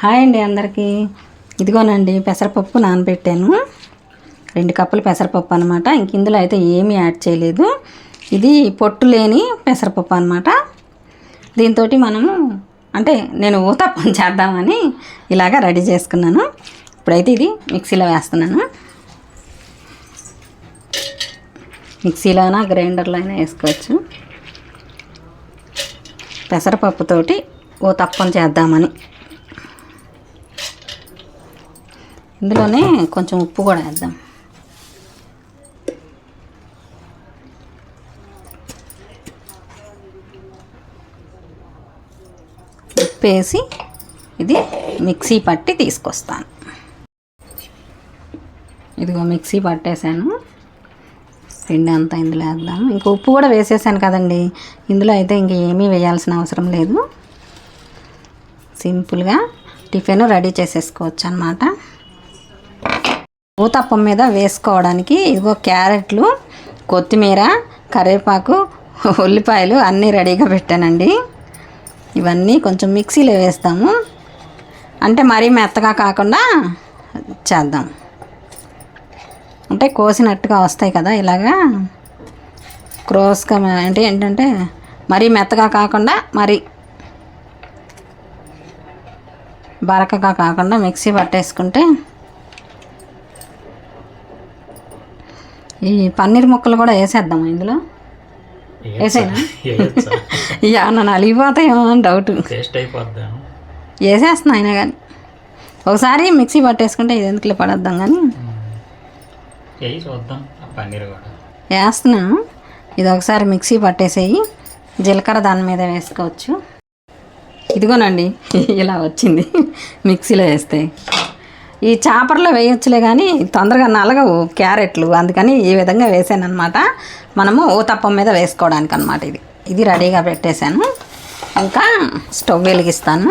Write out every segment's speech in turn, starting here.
Hi అండి అందరికీ. ఇదిగోనండి పెసరపప్పు నానబెట్టాను. రెండు కప్పులు పెసరపప్పు అనమాట ఇంక ఇందులో అయితే ఏమీ యాడ్ చేయలేదు. ఇది పొట్టు లేని పెసరపప్పు అనమాట దీంతో మనము అంటే నేను ఊతప్పం చేద్దామని ఇలాగ రెడీ చేసుకున్నాను. ఇప్పుడైతే ఇది మిక్సీలో వేస్తున్నాను. మిక్సీలోనా గ్రైండర్లో అయినా వేసుకోవచ్చు. పెసరపప్పుతోటి ఓ తప్పని చేద్దామని. ఇందులోనే కొంచెం ఉప్పు కూడా వేద్దాం. ఉప్పు వేసి ఇది మిక్సీ పట్టి తీసుకొస్తాను. ఇదిగో మిక్సీ పట్టేశాను పిండి అంతా ఇందులో వేద్దాం. ఇంకా ఉప్పు కూడా వేసేసాను కదండి. ఇందులో అయితే ఇంక ఏమీ వేయాల్సిన అవసరం లేదు. సింపుల్గా టిఫిన్ రెడీ చేసేసుకోవచ్చు అనమాట ఊతప్పం మీద వేసుకోవడానికి ఇదిగో క్యారెట్లు కొత్తిమీర కరివేపాకు ఉల్లిపాయలు అన్నీ రెడీగా పెట్టానండి. ఇవన్నీ కొంచెం మిక్సీలో వేస్తాము. అంటే మరీ మెత్తగా కాకుండా చేద్దాం. అంటే కోసినట్టుగా వస్తాయి కదా ఇలాగా. క్రోస్గా అంటే ఏంటంటే మరీ మెత్తగా కాకుండా మరి బరకగా కాకుండా మిక్సీ పట్టేసుకుంటే ఈ పన్నీర్ ముక్కలు కూడా వేసేద్దాం ఇందులో? వేసేనా? ఇక నన్ను అలిగిపోతాయేమో అని డౌట్ టేస్ట్ అయిపోద్దా? వేసేస్తున్నా అయినా కానీ. ఒకసారి మిక్సీ పట్టేసుకుంటే ఇది ఎందుకులే పడేద్దాం కానీ. వేయి చూద్దాం. ఆ పన్నీర్ కూడా. వేస్తున్నాను ఇది ఒకసారి మిక్సీ పట్టేసేయి. జీలకర్ర దాని మీద వేసుకోవచ్చు. ఇదిగోనండి ఇలా వచ్చింది. మిక్సీలో వేస్తే. ఈ చాపర్లో వేయొచ్చులే కానీ తొందరగా నలగవు క్యారెట్లు. అందుకని ఈ విధంగా వేసాను అనమాట మనము ఊతప్పం మీద వేసుకోవడానికి అనమాట ఇది. ఇది రెడీగా పెట్టేశాను. ఇంకా స్టవ్ వెలిగిస్తాను.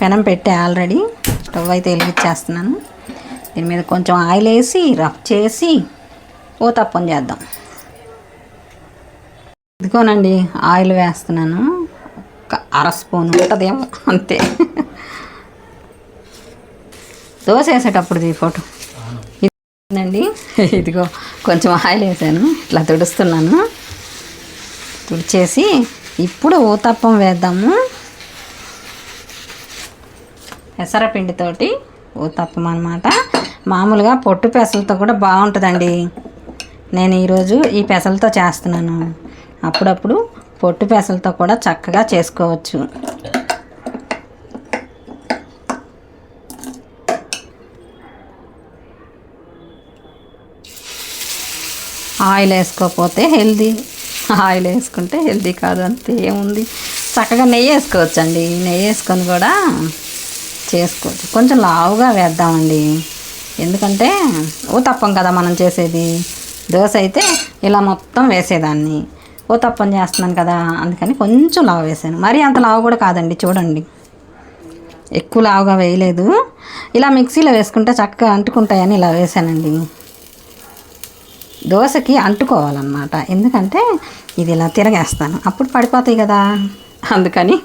పెనం పెట్టే ఆల్రెడీ స్టవ్ అయితే వెలిగించేస్తున్నాను. దీని మీద కొంచెం ఆయిల్ వేసి రఫ్ చేసి ఊతప్పం చేద్దాం. ఇదిగోనండి ఆయిల్ వేస్తున్నాను. ఒక అర స్పూన్ ఉంటుందేమో అంతే. దోశ వేసేటప్పుడు ఈ ఫోటో. ఇదండి ఇదిగో కొంచెం ఆయిల్ వేసాను. ఇట్లా తుడుస్తున్నాను. తుడిచేసి ఇప్పుడు ఊతప్పం వేద్దాము. పెసరపిండితోటి ఊతప్పం అనమాట మామూలుగా పొట్టు పెసలతో కూడా బాగుంటుందండి. నేను ఈరోజు ఈ పెసలతో చేస్తున్నాను. అప్పుడప్పుడు పొట్టు పెసలతో కూడా చక్కగా చేసుకోవచ్చు. ఆయిల్ వేసుకోకపోతే హెల్దీ. ఆయిల్ వేసుకుంటే హెల్దీ కాదు అంతే ఏముంది? చక్కగా నెయ్యి వేసుకోవచ్చండి. నెయ్యి వేసుకొని కూడా చేసుకోవచ్చు. కొంచెం లావుగా వేద్దామండి. ఎందుకంటే ఊతప్పం కదా మనం చేసేది. దోశ అయితే ఇలా మొత్తం వేసేదాన్ని. ఊతప్పం చేస్తున్నాను కదా అందుకని కొంచెం లావు వేసాను. మరీ అంత లావు కూడా కాదండి చూడండి. ఎక్కువ లావుగా వేయలేదు. ఇలా మిక్సీలో వేసుకుంటే చక్కగా అంటుకుంటాయని ఇలా వేసానండి. దోశకి అంటుకోవాలన్నమాట. ఎందుకంటే ఇది ఇలా తిరగేస్తాను. అప్పుడు పడిపోతాయి కదా. అందుకని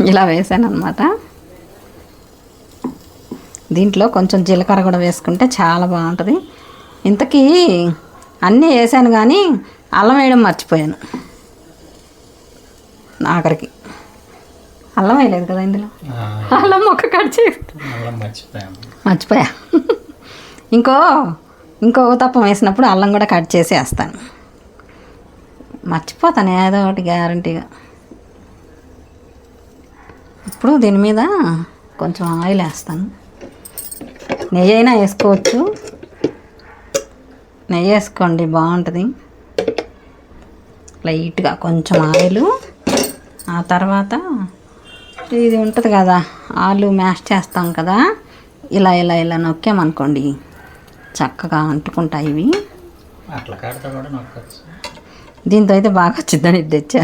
ఇలా వేసాను అనమాట దీంట్లో కొంచెం జీలకర్ర కూడా వేసుకుంటే చాలా బాగుంటుంది. ఇంతకీ అన్నీ వేసాను కానీ అల్లం వేయడం మర్చిపోయాను. ఆఖరికి. అల్లం వేయలేదు కదా ఇందులో? అల్లం మొక్క కట్ చేసి. మర్చిపోయా. ఇంకో ఇంకో తప్పం వేసినప్పుడు అల్లం కూడా కట్ చేసి వేస్తాను మర్చిపోతాను ఏదో ఒకటి గ్యారంటీగా ఇప్పుడు దీని మీద కొంచెం ఆయిల్ వేస్తాను. నెయ్యి అయినా వేసుకోవచ్చు. నెయ్యి వేసుకోండి బాగుంటుంది. లైట్గా కొంచెం ఆయిల్ ఆ తర్వాత ఇది ఉంటుంది కదా ఆలు మ్యాష్ చేస్తాం కదా ఇలా ఇలా ఇలా నొక్కామనుకోండి. చక్కగా అంటుకుంటాయి ఇవి. దీంతో అయితే బాగా వచ్చిందని ఇది తెచ్చా.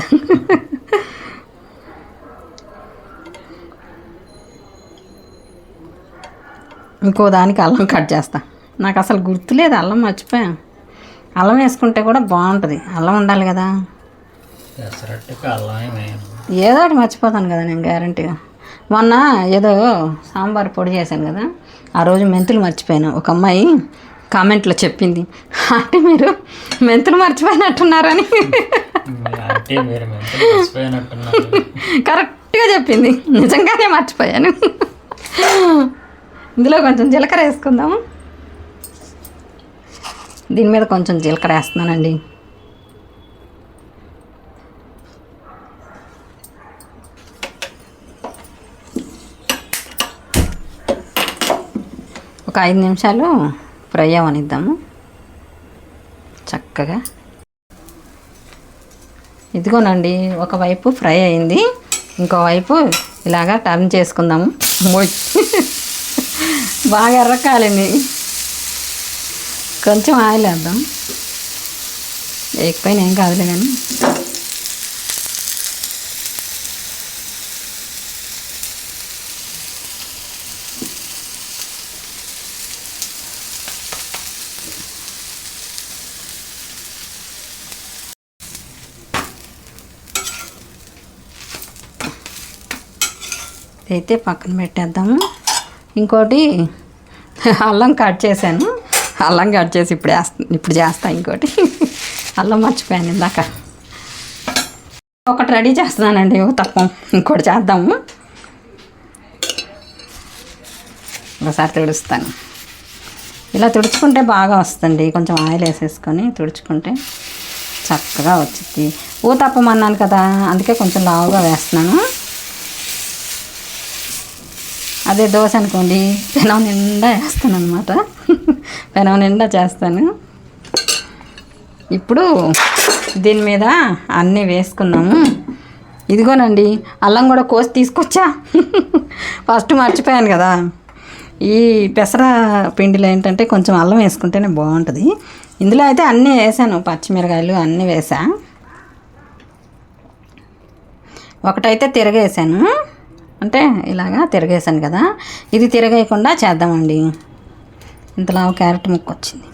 ఇంకో దానికి అల్లం కట్ చేస్తా. నాకు అసలు గుర్తులేదు అల్లం మర్చిపోయా. అల్లం వేసుకుంటే కూడా బాగుంటుంది. అల్లం ఉండాలి కదా. ఏదో ఒకటి మర్చిపోతాను కదా నేను గ్యారంటీగా మొన్న ఏదో సాంబార్ పొడి చేశాను కదా ఆ రోజు మెంతులు మర్చిపోయాను. ఒక అమ్మాయి కామెంట్లో చెప్పింది అంటే మీరు మెంతులు మర్చిపోయినట్టున్నారని. కరెక్ట్గా చెప్పింది నిజంగానే మర్చిపోయాను. ఇందులో కొంచెం జీలకర్ర వేసుకుందాము. దీని మీద కొంచెం జీలకర్ర వేస్తున్నానండి. ఒక ఐదు నిమిషాలు ఫ్రై అవనిద్దాము చక్కగా. ఇదిగోనండి ఒకవైపు ఫ్రై అయింది ఇంకోవైపు ఇలాగా టర్న్ చేసుకుందాము. బాగా ఎర్రకాలింది కొంచెం ఆయిల్ వేద్దాం. వేయకపోయినా ఏం కాదులే కానీ. అయితే పక్కన పెట్టేద్దాము. ఇంకోటి అల్లం కట్ చేశాను. అల్లం కట్ చేసి ఇప్పుడు వేస్తా ఇప్పుడు చేస్తా ఇంకోటి. అల్లం మర్చిపోయాను ఇందాక. ఒకటి రెడీ చేస్తున్నానండి తప్పం. ఇంకోటి చేద్దాము. ఒకసారి తుడుస్తాను. ఇలా తుడుచుకుంటే బాగా వస్తుంది. కొంచెం ఆయిల్ వేసేసుకొని తుడుచుకుంటే చక్కగా వచ్చింది ఊతప్పం అన్నాను కదా అందుకే కొంచెం లావుగా వేస్తున్నాను. అదే దోశ అనుకోండి. పెనం నిండా వేస్తాను అనమాట పెనం నిండా చేస్తాను. ఇప్పుడు దీని మీద అన్నీ వేసుకున్నాము. ఇదిగోనండి అల్లం కూడా కోసి తీసుకొచ్చా? ఫస్ట్ మర్చిపోయాను కదా. ఈ పెసర పిండిలో ఏంటంటే కొంచెం అల్లం వేసుకుంటేనే బాగుంటుంది. ఇందులో అయితే అన్నీ వేసాను పచ్చిమిరకాయలు అన్నీ వేసా. ఒకటైతే తిరగేసాను. అంటే ఇలాగా తిరగేసాను కదా. ఇది తిరగేయకుండా చేద్దామండి. ఇంతలా క్యారెట్ ముక్క వచ్చింది.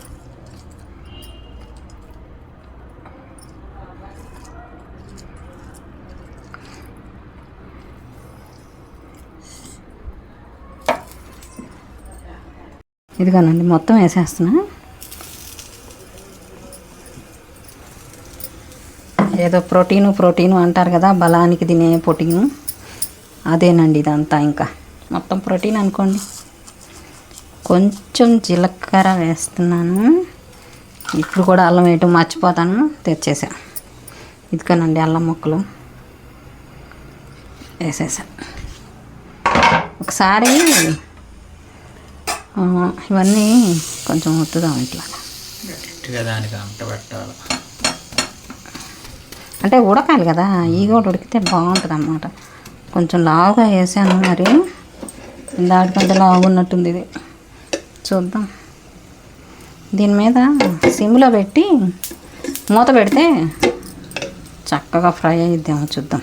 ఇదిగోనండి మొత్తం వేసేస్తున్నా. ఏదో ప్రోటీను ప్రోటీను అంటారు కదా బలానికి తినే ప్రోటీను. అదేనండి ఇదంతా ఇంకా. మొత్తం ప్రోటీన్ అనుకోండి. కొంచెం జీలకర్ర వేస్తున్నాను. ఇప్పుడు కూడా అల్లం వేయటం మర్చిపోతాను. తెచ్చేసా. ఇదికోనండి అల్లం ముక్కలు. వేసేసా. ఒకసారి ఇవన్నీ కొంచెం ఒత్తుదాం ఇట్లా. అంటే ఉడకాలి కదా. ఈ కూడా ఉడికితే బాగుంటుంది అన్నమాట కొంచెం లావుగా వేసాను మరి. దాటికంటే లావుగా ఉన్నట్టుంది ఇది. చూద్దాం. దీని మీద సిమ్లో పెట్టి మూత పెడితే చక్కగా ఫ్రై అయిద్దాము చూద్దాం.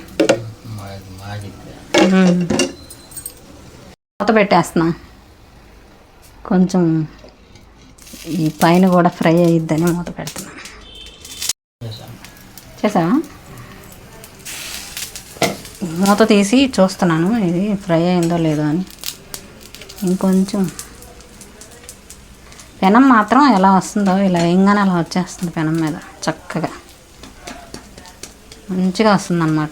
మూత పెట్టేస్తున్నా. కొంచెం ఈ పైన కూడా ఫ్రై అయిద్దని మూత పెడుతున్నా. చేశాను చేసావా? మూత తీసి చూస్తున్నాను ఇది ఫ్రై అయిందో లేదో అని. ఇంకొంచెం. పెనం మాత్రం ఎలా వస్తుందో ఇలా వేయంగానే అలా వచ్చేస్తుంది పెనం మీద చక్కగా. మంచిగా వస్తుందన్నమాట.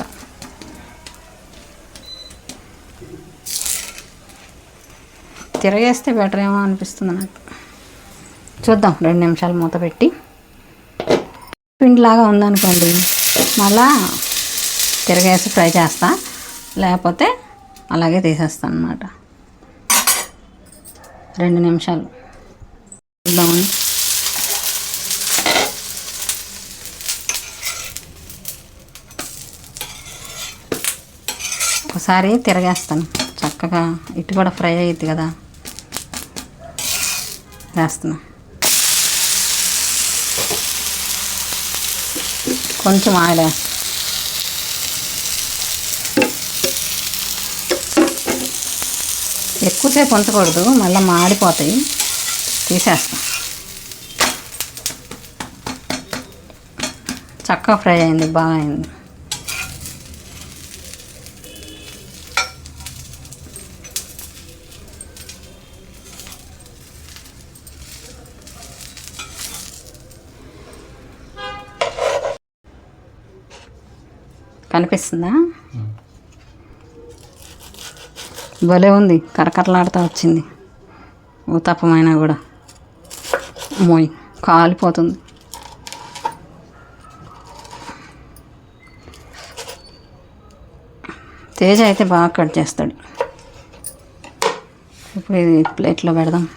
తిరగేస్తే బెటర్ ఏమో అనిపిస్తుంది నాకు. చూద్దాం రెండు నిమిషాలు మూత పెట్టి. పిండిలాగా ఉందనుకోండి మళ్ళా తిరగేసి ఫ్రై చేస్తా. లేకపోతే అలాగే తీసేస్తాను అనమాట రెండు నిమిషాలు. బాగుంది. ఒకసారి తిరగేస్తాను. చక్కగా ఇటు కూడా ఫ్రై అయ్యిద్ది కదా. వేస్తున్నా. కొంచెం ఆయిల్ వేస్తాను ఎక్కువసేపు ఉంచకూడదు మళ్ళీ మాడిపోతాయి. తీసేస్తాం. చక్కగా ఫ్రై అయింది బాగా అయింది. కనిపిస్తుందా? భలే ఉంది. కరకరలాడుతూ వచ్చింది. ఊతప్పమైనా కూడా. మోయ్ కాలిపోతుంది. తేజ అయితే బాగా కట్ చేస్తాడు. ఇప్పుడు ఇది ప్లేట్లో పెడదాం.